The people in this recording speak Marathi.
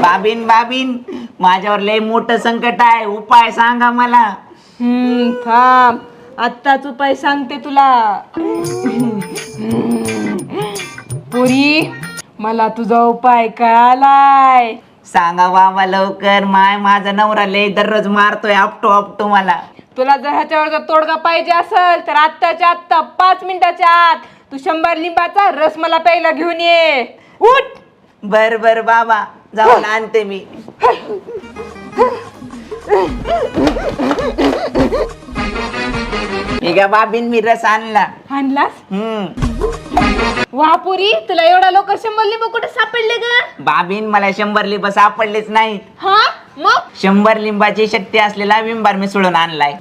बाबीन बाबीन माझ्यावर लय मोठं संकट आहे. उपाय सांगा मला. हम्म थांब. आत्ताच उपाय सांगते तुला. पुरी मला तुझा उपाय कळालाय. सांगा बाबा लवकर. माय माझा नवरा लय दररोज मारतोय आपटो आपटो मला. तुला जर ह्याच्यावर जर तोडगा पाहिजे असेल तर आत्ताच्या आत्ता पाच मिनिटाच्या आत तू शंभर लिंबाचा रस मला प्यायला घेऊन ये. उठ! बर बर बाबा. जाऊन आणते मी. मी का बाबीन मी रस आणला. आणलास? हम्म वा पुरी तुला एवढा लवकर शंभर लिंबू कुठे सापडले ग? बाबीन मला शंभर लिंब सापडलेच नाही हा? मग? शंभर लिंबाची शक्ती असलेला विंबार मी सोडून आणलाय.